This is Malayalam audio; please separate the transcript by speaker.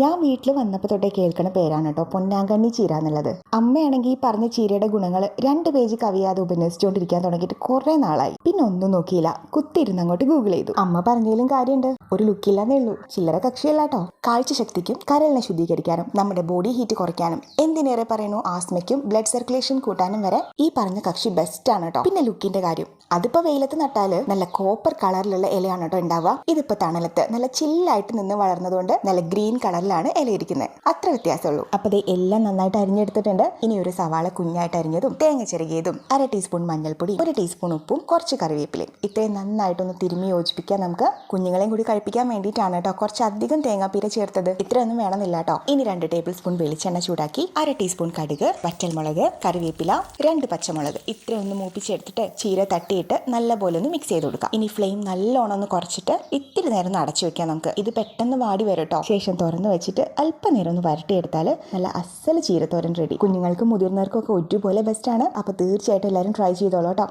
Speaker 1: ഞാൻ വീട്ടിൽ വന്നപ്പോൾ തൊട്ടേ കേൾക്കുന്ന പേരാണ് കേട്ടോ പൊന്നാങ്കണ്ണി ചീര എന്നുള്ളത്. അമ്മയാണെങ്കിൽ ഈ പറഞ്ഞ ചീരയുടെ ഗുണങ്ങൾ രണ്ട് പേജ് കവിയാതെ ഉപന്യസിച്ചുകൊണ്ടിരിക്കാൻ തുടങ്ങിയിട്ട് കുറെ നാളായി. പിന്നെ ഒന്നും നോക്കിയില്ല. കുത്തിയിരുന്ന് അങ്ങോട്ട് ഗൂഗിൾ ചെയ്തു. അമ്മ പറഞ്ഞതിലും കാര്യമുണ്ട് ഒരു ലുക്കില്ലാന്നേ ഉള്ളൂ. ചില്ലറ കക്ഷിയല്ല കേട്ടോ കാഴ്ചശക്തിക്കും കരളിനെ ശുദ്ധീകരിക്കാനും നമ്മുടെ ബോഡി ഹീറ്റ് കുറയ്ക്കാനും എന്തിനേറെ പറയുന്നു ആസ്മയ്ക്കും ബ്ലഡ് സർക്കുലേഷൻ കൂട്ടാനും വരെ ഈ പറഞ്ഞ കക്ഷി ബെസ്റ്റ് ആണ് കേട്ടോ പിന്നെ ലുക്കിന്റെ കാര്യം. അതിപ്പോ വെയിലത്ത് നട്ടാൽ നല്ല കോപ്പർ കളറിലുള്ള ഇലയാണ് കേട്ടോ ഉണ്ടാവുക ഇതിപ്പോ തണലത്ത് നല്ല ചില്ലായിട്ട് നിന്ന് വളർന്നതുകൊണ്ട് നല്ല ഗ്രീൻ കളറിലാണ് ഇല ഇരിക്കുന്നത് അത്ര വ്യത്യാസമുള്ളൂ. അപ്പൊ ദേ എല്ലാം നന്നായിട്ട് അരിഞ്ഞെടുത്തിട്ടുണ്ട്. ഇനി ഒരു സവാള കുഞ്ഞായിട്ട് അരിഞ്ഞതും തേങ്ങ ചെറുകിയതും അര ടീസ്പൂൺ മഞ്ഞൾപ്പൊടി ഒരു ടീസ്പൂൺ ഉപ്പും കുറച്ച് കറിവേപ്പിലയും. ഇത്രയും നന്നായിട്ടൊന്ന് തിരുമ്മി യോജിപ്പിക്കാൻ നമുക്ക് കുഞ്ഞുങ്ങളെയും കൂടി കഴിപ്പിക്കാൻ വേണ്ടിയിട്ടാണ് കേട്ടോ കുറച്ചധികം തേങ്ങാപ്പീര ചേർത്തത്. ഇത്രയൊന്നും വേണമെന്നില്ല കേട്ടോ. ഇനി രണ്ട് ടേബിൾ സ്പൂൺ വെളിച്ചെണ്ണ ചൂടാക്കി അര ടീസ്പൂൺ കടുക് വറ്റൽമുളക് കറിവേപ്പില രണ്ട് പച്ചമുളക്. ഇത്രയൊന്ന് മൂപ്പിച്ചെടുത്തിട്ട് ചീര തട്ടിയിട്ട് നല്ലപോലെ ഒന്ന് മിക്സ് ചെയ്ത് കൊടുക്കാം. ഇനി ഫ്ലെയിം നല്ലോണം ഒന്ന് കുറച്ചിട്ട് ഇത്തിരി നേരം അടച്ചു വെക്കാം നമുക്ക്. ഇത് പെട്ടെന്ന് വാടി വരും കേട്ടോ. ശേഷം തുറന്ന് വെച്ചിട്ട് അല്പനേരം ഒന്ന് വരട്ടിയെടുത്താൽ നല്ല അസൽ ചീരത്തോരൻ റെഡി കുഞ്ഞുങ്ങൾക്കും മുതിർന്നവർക്കും ഒക്കെ ഒരുപോലെ ബെസ്റ്റാണ് അപ്പോൾ തീർച്ചയായിട്ടും എല്ലാവരും ട്രൈ ചെയ്തോളൂ കേട്ടോ.